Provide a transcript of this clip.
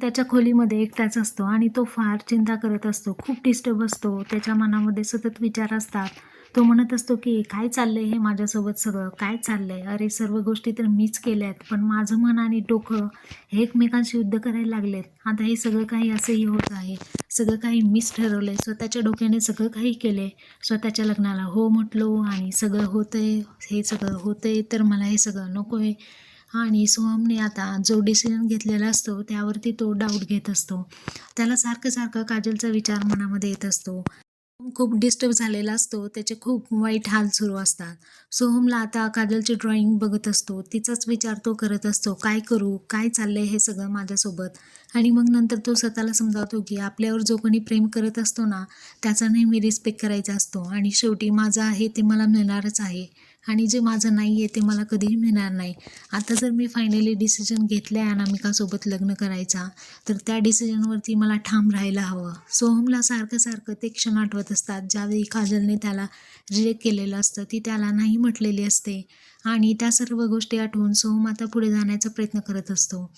त्याच्या खोलीमध्ये एकटाच असतो आणि तो फार चिंता करत असतो. खूप डिस्टर्ब असतो. त्याच्या मनामध्ये सतत विचार असतात. तो म्हणत असतो की काय चाललं आहे हे माझ्यासोबत सगळं? काय चाललं आहे अरे सर्व गोष्टी तर मीच केल्या आहेत पण माझं मन आणि डोकं हे एकमेकांशी युद्ध करायला लागलेत. आता हे सगळं काही असंही होत आहे. सगळं काही मीच ठरवलं आहे स्वतःच्या डोक्याने सगळं काही केलं आहे स्वतःच्या लग्नाला हो म्हटलो आणि सगळं होतं आहे हे सगळं होतं आहे तर मला हे सगळं नको आहे आणि सोहमने आता जो डिसिजन घेतलेला असतो त्यावरती तो डाऊट घेत असतो. त्याला सारखं सारखं काजलचा विचार मनामध्ये येत असतो. खूप डिस्टर्ब झालेला असतो त्याचे खूप वाईट हाल सुरू असतात. सोहमला आता काजलची ड्रॉइंग बघत असतो तिचाच विचार तो करत असतो काय करू? काय चाललंय हे सगळं माझ्यासोबत? आणि मग नंतर तो स्वतःला समजावतो की आपल्यावर जो कोणी प्रेम करत असतो ना त्याचा नेहमी रिस्पेक्ट करायचा असतो आणि शेवटी माझं आहे ते मला मिळणारच आहे. आणि जे माझं नाही आहे ते मला कधीही मिळणार नाही. आता जर मी फायनली डिसिजन घेतलं आहे अनामिकासोबत लग्न करायचा तर त्या डिसिजनवरती मला ठाम राहायला हवं. सोहमला सारखं सारखं ते क्षण आठवत असतात ज्यावेळी काजलने त्याला रिजेक्ट केलेलं असतं ती त्याला नाही म्हटलेली असते. आणि त्या सर्व गोष्टी आठवून सोहम आता पुढे जाण्याचा प्रयत्न करत असतो.